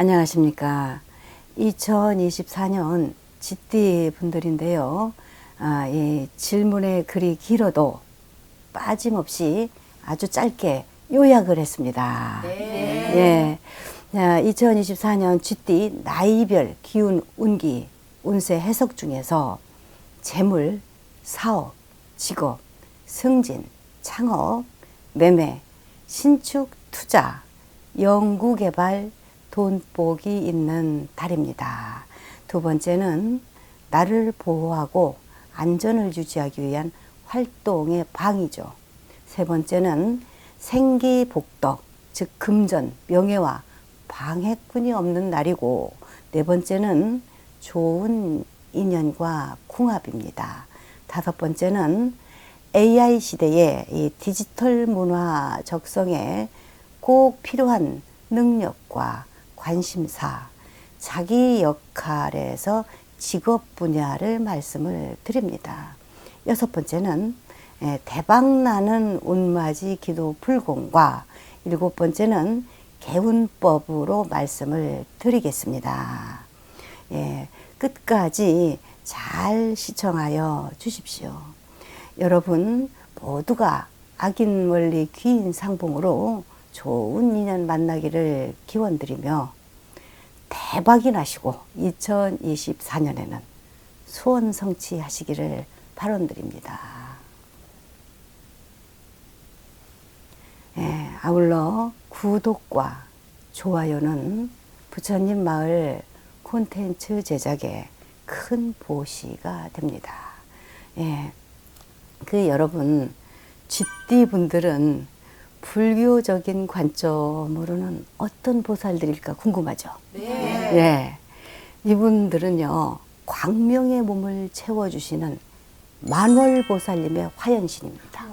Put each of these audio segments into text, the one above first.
안녕하십니까. 2024년 지띠 분들인데요. 아, 이 질문의 글이 길어도 빠짐없이 아주 짧게 요약을 했습니다. 예. 자, 2024년 쥐띠 나이별 기운 운기 운세 해석 중에서 재물, 사업, 직업, 승진, 창업, 매매, 신축, 투자, 연구개발, 돈복이 있는 달입니다. 두 번째는 나를 보호하고 안전을 유지하기 위한 활동의 방이죠. 세 번째는 생기복덕, 즉 금전, 명예와 방해꾼이 없는 날이고 네 번째는 좋은 인연과 궁합입니다. 다섯 번째는 AI 시대의 이 디지털 문화 적성에 꼭 필요한 능력과 관심사, 자기 역할에서 직업 분야를 말씀을 드립니다. 여섯 번째는 예, 대박나는 운맞이 기도 불공과 일곱 번째는 개운법으로 말씀을 드리겠습니다. 예, 끝까지 잘 시청하여 주십시오. 여러분 모두가 악인 원리 귀인 상봉으로 좋은 인연 만나기를 기원드리며 대박이 나시고 2024년에는 소원 성취하시기를 발언드립니다. 예, 아울러 구독과 좋아요는 부처님 마을 콘텐츠 제작에 큰 보시가 됩니다. 예, 그 여러분 쥐띠 분들은 불교적인 관점으로는 어떤 보살들일까 궁금하죠? 네. 예. 이분들은요, 광명의 몸을 채워주시는 만월보살님의 화연신입니다.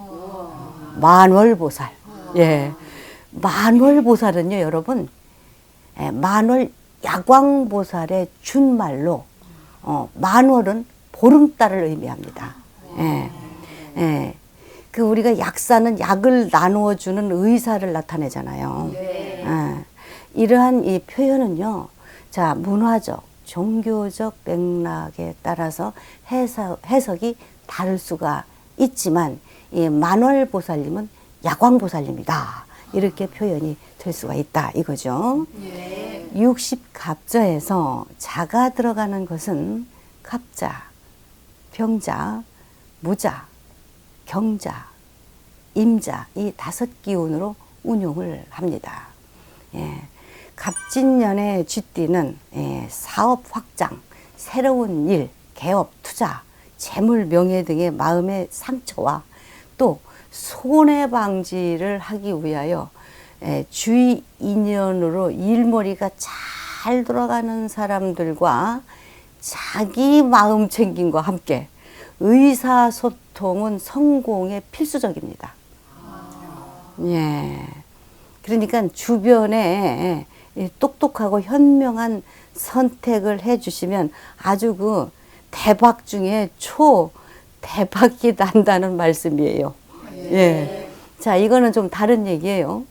만월보살. 예. 만월보살은요, 여러분, 예, 만월 야광보살의 준말로, 어, 만월은 보름달을 의미합니다. 예. 예. 그 우리가 약사는 약을 나누어 주는 의사를 나타내잖아요. 네. 예. 이러한 이 표현은요, 자, 문화적, 종교적 맥락에 따라서 해석, 해석이 다를 수가 있지만, 이 만월보살님은 야광보살님이다. 이렇게 표현이 될 수가 있다. 이거죠. 네. 60갑자에서 자가 들어가는 것은 갑자, 병자, 무자, 경자, 임자 이 다섯 기운으로 운용을 합니다. 예. 갑진년의 쥐띠는 예, 사업 확장, 새로운 일, 개업, 투자, 재물, 명예 등의 마음의 상처와 또 손해 방지를 하기 위하여 예, 주의 인연으로 일머리가 잘 돌아가는 사람들과 자기 마음 챙김과 함께 의사소 통은 성공에 필수적입니다. 예. 그러니까 주변에 이 똑똑하고 현명한 선택을 해주시면 아주 그 대박 중에 초 대박이 난다는 말씀이에요. 예. 자, 이거는 좀 다른 얘기예요.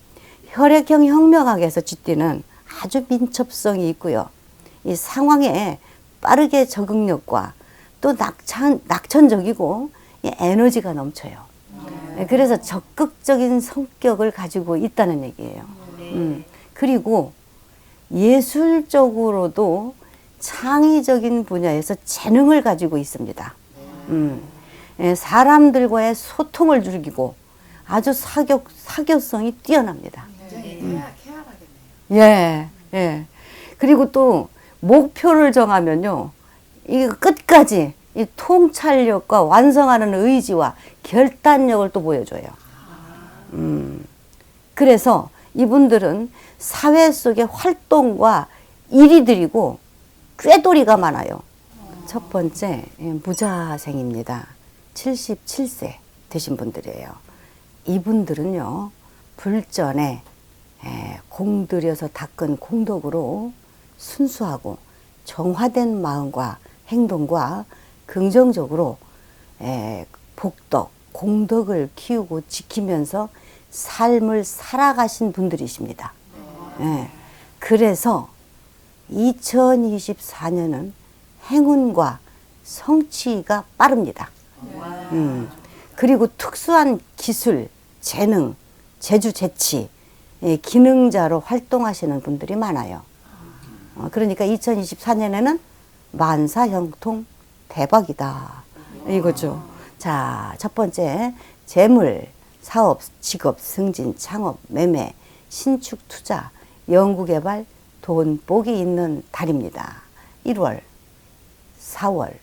혈액형 혁명학에서 쥐띠는 아주 민첩성이 있고요. 이 상황에 빠르게 적응력과 또 낙천, 낙천적이고 이 에너지가 넘쳐요. 예, 그래서 적극적인 성격을 가지고 있다는 얘기예요. 음, 그리고 예술적으로도 창의적인 분야에서 재능을 가지고 있습니다. 음, 예, 사람들과의 소통을 즐기고 아주 사교, 사교성이 뛰어납니다. 음. 쾌활하겠네요. 예, 예. 그리고 또 목표를 정하면요. 이 끝까지 이 통찰력과 완성하는 의지와 결단력을 또 보여줘요. 음. 그래서 이분들은 사회 속의 활동과 일이들이고 꾀돌이가 많아요. 첫 번째, 예, 무자생입니다. 77세 되신 분들이에요. 이분들은요, 불전에 예, 공들여서 닦은 공덕으로 순수하고 정화된 마음과 행동과 긍정적으로 에, 복덕, 공덕을 키우고 지키면서 삶을 살아가신 분들이십니다. 예. 그래서 2024년은 행운과 성취가 빠릅니다. 음, 그리고 특수한 기술, 재능, 재주, 재치, 예, 기능자로 활동하시는 분들이 많아요. 어, 그러니까 2024년에는 만사 형통 대박이다. 이거죠. 자, 첫 번째, 재물, 사업, 직업, 승진, 창업, 매매, 신축, 투자, 연구 개발, 돈, 복이 있는 달입니다. 1월, 4월,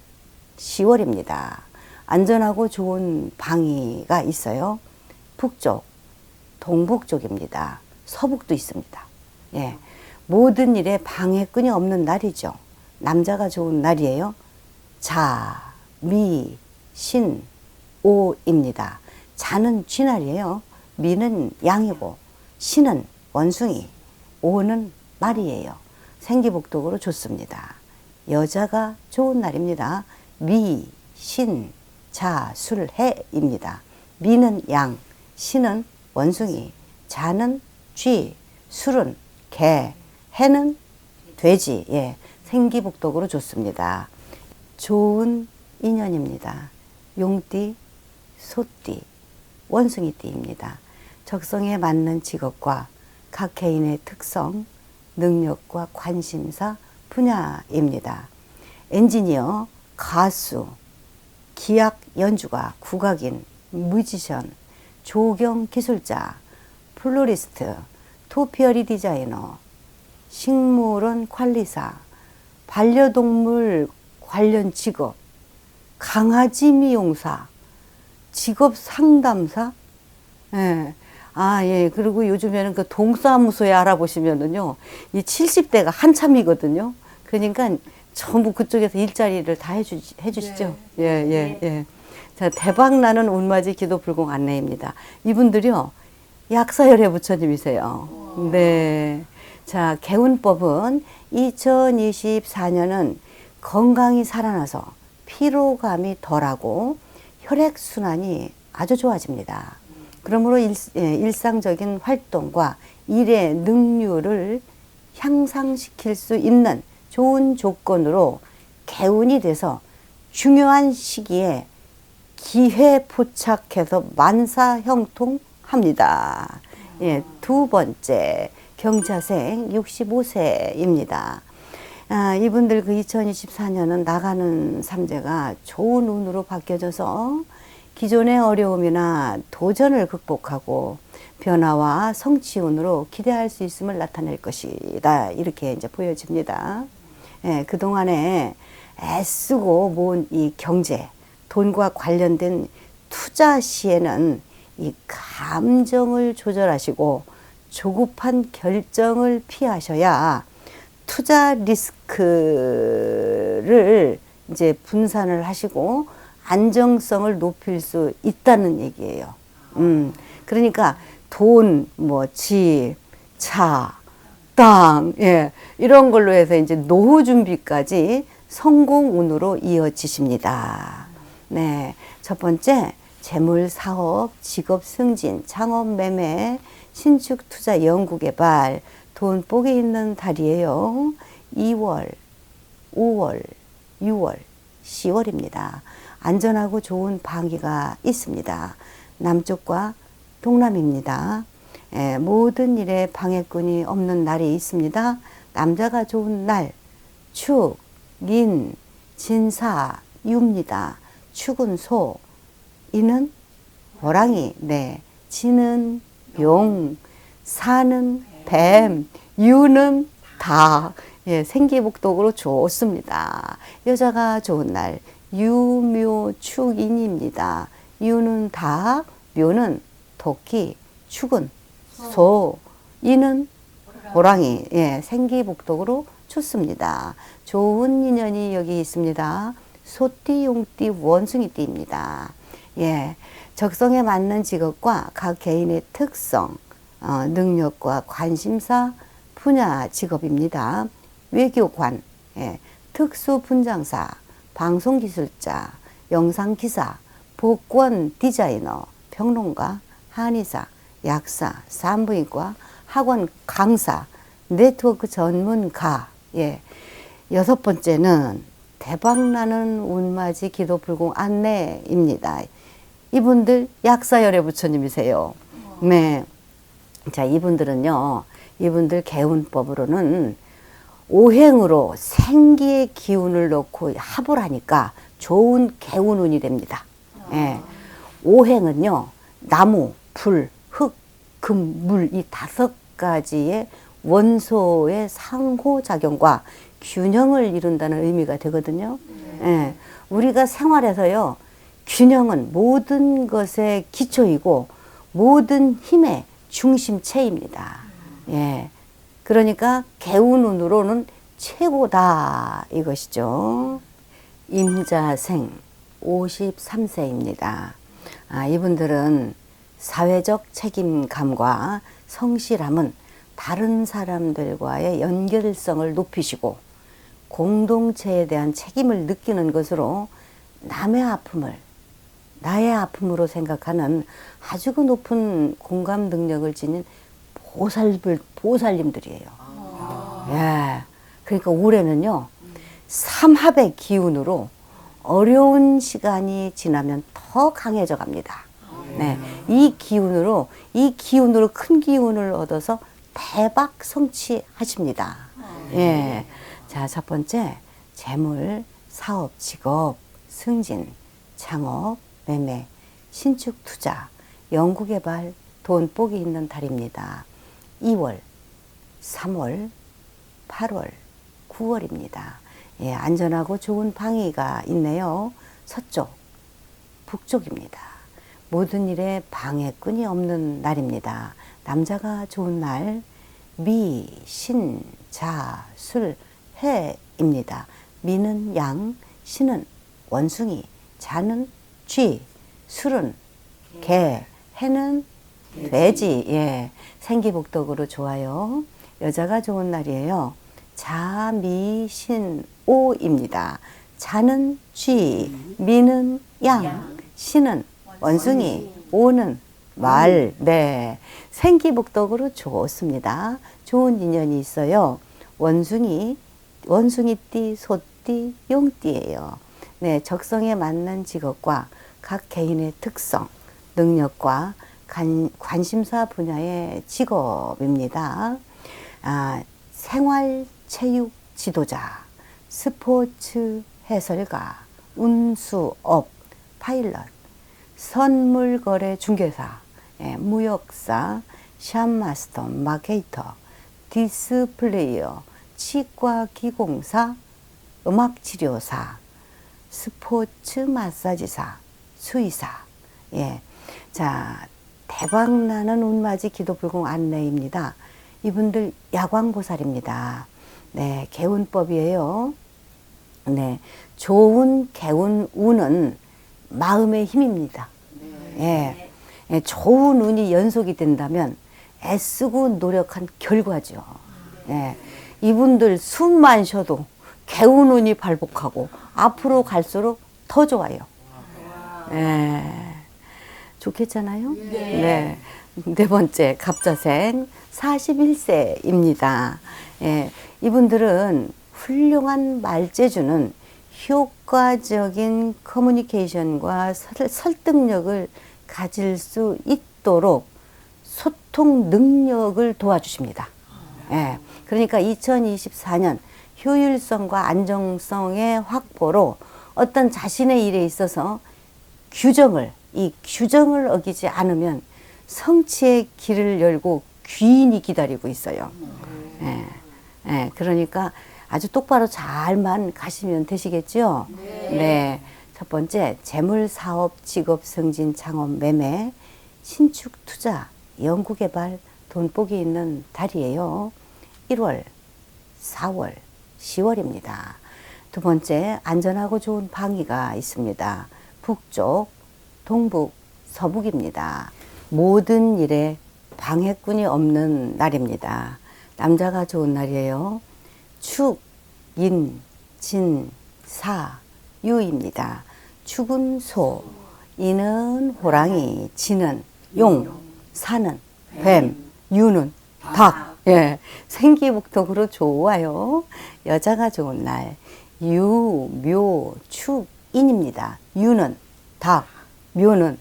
10월입니다. 안전하고 좋은 방위가 있어요. 북쪽, 동북 쪽입니다. 서북도 있습니다. 예. 모든 일에 방해꾼이 없는 날이죠. 남자가 좋은 날이에요. 자, 미, 신, 오입니다. 자는 쥐날이에요. 미는 양이고, 신은 원숭이, 오는 말이에요. 생기복독으로 좋습니다. 여자가 좋은 날입니다. 미, 신, 자, 술, 해입니다. 미는 양, 신은 원숭이, 자는 쥐, 술은 개, 해는 돼지. 예, 생기복독으로 좋습니다. 좋은 인연입니다. 용띠, 소띠, 원숭이띠입니다. 적성에 맞는 직업과 각 개인의 특성, 능력과 관심사, 분야입니다. 엔지니어, 가수, 기악 연주가, 국악인, 뮤지션, 조경 기술자, 플로리스트, 토피어리 디자이너, 식물원 관리사, 반려동물 관련 직업, 강아지 미용사, 직업 상담사, 예. 아, 예. 그리고 요즘에는 그 동사무소에 알아보시면은요, 이 70대가 한참이거든요. 그러니까 전부 그쪽에서 일자리를 다 해주, 해주시죠. 예, 예, 예. 자, 대박 나는 운맞이 기도 불공 안내입니다. 이분들이요, 약사열애 부처님이세요. 네. 자, 개운법은 2024년은 건강이 살아나서 피로감이 덜하고 혈액순환이 아주 좋아집니다. 그러므로 일, 예, 일상적인 활동과 일의 능률을 향상시킬 수 있는 좋은 조건으로 개운이 돼서 중요한 시기에 기회 포착해서 만사 형통합니다. 예, 두 번째 경자생 65세입니다. 아, 이분들 그 2024년은 나가는 삼재가 좋은 운으로 바뀌어져서 기존의 어려움이나 도전을 극복하고 변화와 성취운으로 기대할 수 있음을 나타낼 것이다. 이렇게 이제 보여집니다. 예, 그동안에 애쓰고 모은 이 경제, 돈과 관련된 투자 시에는 이 감정을 조절하시고 조급한 결정을 피하셔야 투자 리스크를 이제 분산을 하시고 안정성을 높일 수 있다는 얘기예요. 음, 그러니까 돈, 뭐 집, 차, 땅, 예, 이런 걸로 해서 이제 노후 준비까지 성공운으로 이어지십니다. 네, 첫 번째 재물 사업, 직업 승진, 창업 매매, 신축 투자 연구 개발, 돈 복이 있는 달이에요. 2월, 5월, 6월, 10월입니다. 안전하고 좋은 방위가 있습니다. 남쪽과 동남입니다. 예, 모든 일에 방해꾼이 없는 날이 있습니다. 남자가 좋은 날, 축, 민, 진사, 유입니다. 축은 소, 이는 호랑이, 네, 지는 용, 사는 뱀, 유는 다, 예, 생기복독으로 좋습니다. 여자가 좋은 날, 유묘축인입니다. 유는 다, 묘는 토끼, 축은 소, 이는 호랑이, 예, 생기복독으로 좋습니다. 좋은 인연이 여기 있습니다. 소띠, 용띠, 원숭이띠입니다. 예, 적성에 맞는 직업과 각 개인의 특성, 어, 능력과 관심사, 분야 직업입니다. 외교관, 예, 특수분장사, 방송기술자, 영상기사, 복권 디자이너, 평론가, 한의사, 약사, 산부인과, 학원 강사, 네트워크 전문가, 예. 여섯 번째는 대박나는 운맞이 기도 불공 안내입니다. 이분들 약사열애 부처님이세요. 네. 자, 이분들은요, 이분들 개운법으로는 오행으로 생기의 기운을 넣고 합을 하니까 좋은 개운운이 됩니다. 예. 오행은요, 나무, 불, 흙, 금, 물, 이 다섯 가지의 원소의 상호작용과 균형을 이룬다는 의미가 되거든요. 예. 우리가 생활에서요, 균형은 모든 것의 기초이고 모든 힘의 중심체입니다. 예. 그러니까 개운 운으로는 최고다 이것이죠. 임자생 53세입니다. 아, 이분들은 사회적 책임감과 성실함은 다른 사람들과의 연결성을 높이시고 공동체에 대한 책임을 느끼는 것으로 남의 아픔을 나의 아픔으로 생각하는 아주 그 높은 공감 능력을 지닌 보살불, 보살님들이에요. 예. 그러니까 올해는요, 삼합의 기운으로 어려운 시간이 지나면 더 강해져 갑니다. 네. 이 기운으로, 이 기운으로 큰 기운을 얻어서 대박 성취하십니다. 예. 자, 첫 번째, 재물, 사업, 직업, 승진, 창업, 매매, 신축 투자, 연구개발, 돈 복이 있는 달입니다. 2월, 3월, 8월, 9월입니다. 예, 안전하고 좋은 방위가 있네요. 서쪽, 북쪽입니다. 모든 일에 방해꾼이 없는 날입니다. 남자가 좋은 날, 미, 신, 자, 술, 해입니다. 미는 양, 신은 원숭이, 자는 쥐, 술은 개, 해는 돼지, 예. 생기복덕으로 좋아요. 여자가 좋은 날이에요. 자, 미, 신, 오입니다. 자는 쥐, 미는 양, 신은 원숭이, 오는 말, 네. 생기복덕으로 좋습니다. 좋은 인연이 있어요. 원숭이, 원숭이띠, 소띠, 용띠예요. 네, 적성에 맞는 직업과 각 개인의 특성, 능력과 관, 관심사 분야의 직업입니다. 아, 생활 체육 지도자, 스포츠 해설가, 운수업, 파일럿, 선물 거래 중개사, 예, 무역사, 샵마스터, 마케이터, 디스플레이어, 치과 기공사, 음악 치료사, 스포츠 마사지사, 수의사. 예. 자, 대박나는 운맞이 기도불공 안내입니다. 이분들 야광보살입니다. 네, 개운법이에요. 네, 좋은 개운 운은 마음의 힘입니다. 예, 예, 좋은 운이 연속이 된다면 애쓰고 노력한 결과죠. 예, 이분들 숨만 쉬어도 개운 운이 발복하고 앞으로 갈수록 더 좋아요. 예, 좋겠잖아요? 네. 네 번째, 갑자생 41세입니다. 예, 이분들은 훌륭한 말재주는 효과적인 커뮤니케이션과 설- 설득력을 가질 수 있도록 소통 능력을 도와주십니다. 예, 그러니까 2024년 효율성과 안정성의 확보로 어떤 자신의 일에 있어서 규정을 이 규정을 어기지 않으면 성취의 길을 열고 귀인이 기다리고 있어요. 예, 예, 그러니까 아주 똑바로 잘만 가시면 되시겠죠? 네. 첫 번째, 재물, 사업, 직업, 승진, 창업, 매매, 신축, 투자, 연구 개발, 돈복이 있는 달이에요. 1월, 4월, 10월입니다. 두 번째, 안전하고 좋은 방위가 있습니다. 북쪽, 동북, 서북입니다. 모든 일에 방해꾼이 없는 날입니다. 남자가 좋은 날이에요. 축, 인, 진, 사, 유입니다. 축은 소, 인은 호랑이, 진은 용, 사는 뱀, 유는 닭. 예, 생기복덕으로 좋아요. 여자가 좋은 날. 유, 묘, 축, 인입니다. 유는 닭, 묘는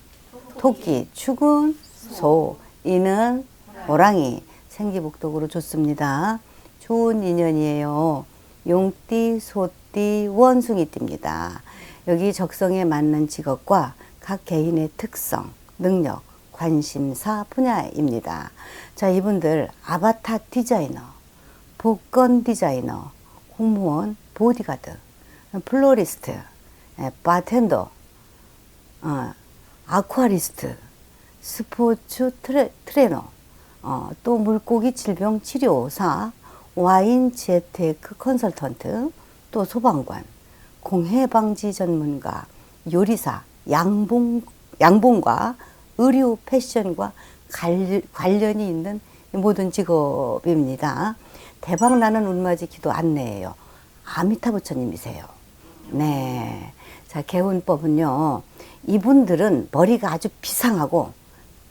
토끼, 축은 소, 인은 호랑이. 생기복덕으로 좋습니다. 좋은 인연이에요. 용띠, 소띠, 원숭이띠입니다. 여기 적성에 맞는 직업과 각 개인의 특성, 능력, 관심사 분야입니다. 자, 이분들 아바타 디자이너, 복권 디자이너, 공무원, 보디가드, 플로리스트, 예, 바텐더, 어, 아쿠아리스트, 스포츠 트레, 트레너, 어, 또 물고기 질병 치료사, 와인 재테크 컨설턴트, 또 소방관, 공해 방지 전문가, 요리사, 양봉 양봉과 의류 패션과 갈- 관련이 있는 모든 직업입니다. 대박 나는 운맞이 기도 안내예요. 아미타 부처님이세요. 네. 자, 개운법은요. 이분들은 머리가 아주 비상하고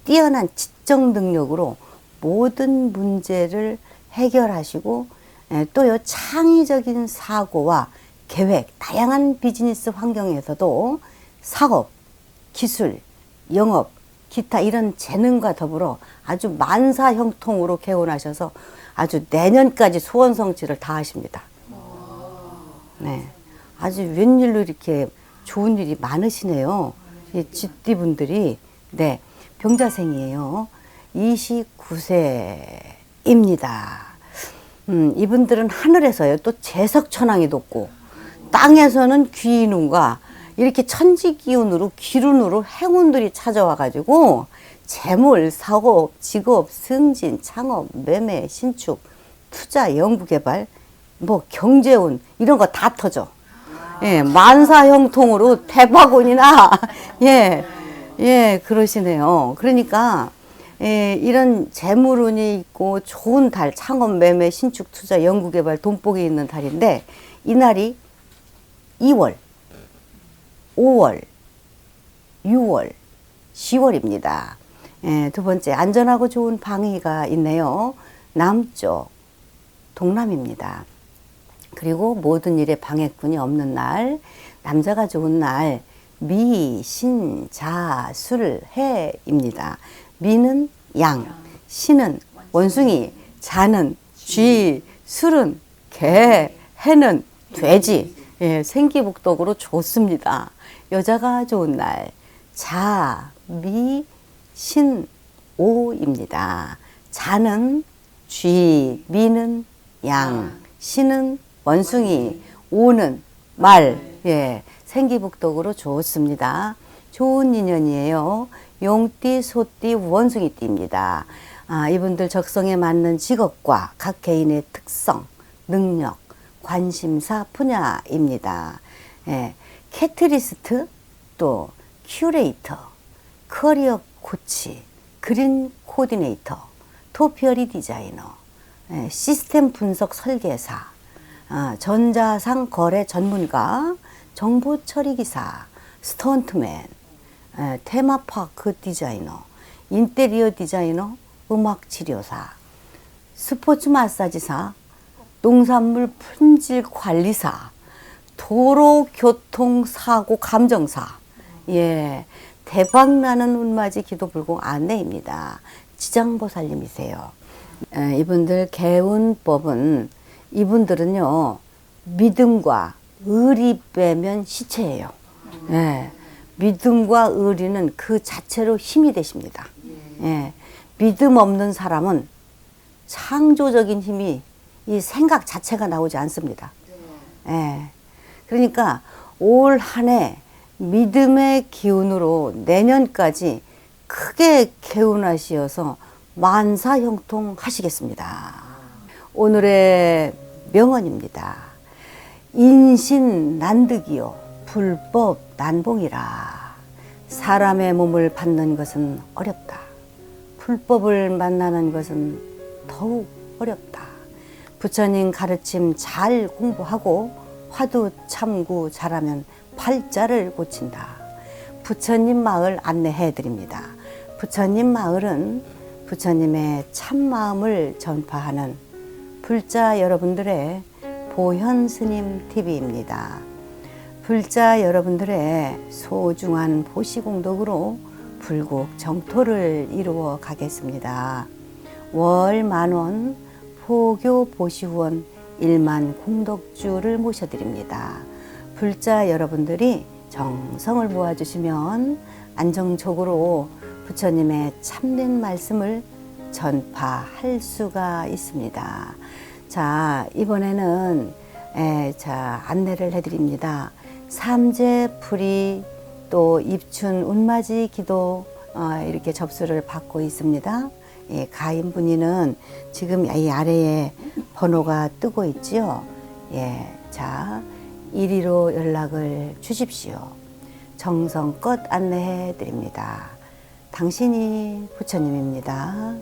뛰어난 지적 능력으로 모든 문제를 해결하시고 예, 또요 창의적인 사고와 계획, 다양한 비즈니스 환경에서도 사업, 기술, 영업, 기타 이런 재능과 더불어 아주 만사 형통으로 개원하셔서 아주 내년까지 소원 성취를 다 하십니다. 네. 아주 웬일로 이렇게 좋은 일이 많으시네요. 이 쥐띠 분들이. 네. 병자생이에요. 29세입니다. 음, 이분들은 하늘에서요. 또 재석 천왕이 돋고 땅에서는 귀인운과 이렇게 천지 기운으로 기운으로 행운들이 찾아와 가지고 재물, 사업, 직업, 승진, 창업, 매매, 신축, 투자, 연구 개발, 뭐 경제운 이런 거 다 터져. 예, 만사 형통으로 대박운이나 예, 예, 그러시네요. 그러니까 예, 이런 재물운이 있고 좋은 달, 창업, 매매, 신축, 투자, 연구 개발, 돈복이 있는 달인데 이 날이 2월, 5월, 6월, 10월입니다. 예, 두 번째 안전하고 좋은 방위가 있네요. 남쪽, 동남입니다. 그리고 모든 일에 방해꾼이 없는 날, 남자가 좋은 날, 미, 신, 자, 술, 해입니다. 미는 양, 신은 원숭이, 자는 쥐, 술은 개, 해는 돼지. 예, 생기복덕으로 좋습니다. 여자가 좋은 날, 자, 미, 신, 오입니다. 자는 쥐, 미는 양, 신은 원숭이, 오는 말, 예, 생기복덕으로 좋습니다. 좋은 인연이에요. 용띠, 소띠, 원숭이띠입니다. 아, 이분들 적성에 맞는 직업과 각 개인의 특성, 능력, 관심사 분야입니다. 예, 캐트리스트, 또 큐레이터, 커리어 코치, 그린 코디네이터, 토피어리 디자이너, 예, 시스템 분석 설계사, 아, 전자상 거래 전문가, 정보 처리 기사, 스턴트맨, 예, 테마파크 디자이너, 인테리어 디자이너, 음악 치료사, 스포츠 마사지사, 농산물 품질 관리사, 도로 교통 사고 감정사, 예, 대박 나는 운맞이 기도 불공 안내입니다. 지장보살님이세요. 에, 이분들 개운법은 이분들은요 믿음과 의리 빼면 시체예요. 예, 믿음과 의리는 그 자체로 힘이 되십니다. 예, 믿음 없는 사람은 창조적인 힘이 이 생각 자체가 나오지 않습니다. 예. 그러니까 올 한 해 믿음의 기운으로 내년까지 크게 개운하시어서 만사 형통 하시겠습니다. 오늘의 명언입니다. 인신 난득이요 불법 난봉이라 사람의 몸을 받는 것은 어렵다. 불법을 만나는 것은 더욱 어렵다. 부처님 가르침 잘 공부하고 화두 참고 잘하면 팔자를 고친다. 부처님 마을 안내해 드립니다. 부처님 마을은 부처님의 참마음을 전파하는 불자 여러분들의 보현 스님 TV입니다. 불자 여러분들의 소중한 보시공덕으로 불국 정토를 이루어 가겠습니다. 월 만원 포교 보시후원 1만 공덕주를 모셔드립니다. 불자 여러분들이 정성을 모아주시면 안정적으로 부처님의 참된 말씀을 전파할 수가 있습니다. 자, 이번에는 에, 자, 안내를 해드립니다. 삼재 풀이 또 입춘 운맞이 기도 어, 이렇게 접수를 받고 있습니다. 예, 가인 분이는 지금 이 아래에 번호가 뜨고 있지요. 예, 자, 이리로 연락을 주십시오. 정성껏 안내해 드립니다. 당신이 부처님입니다.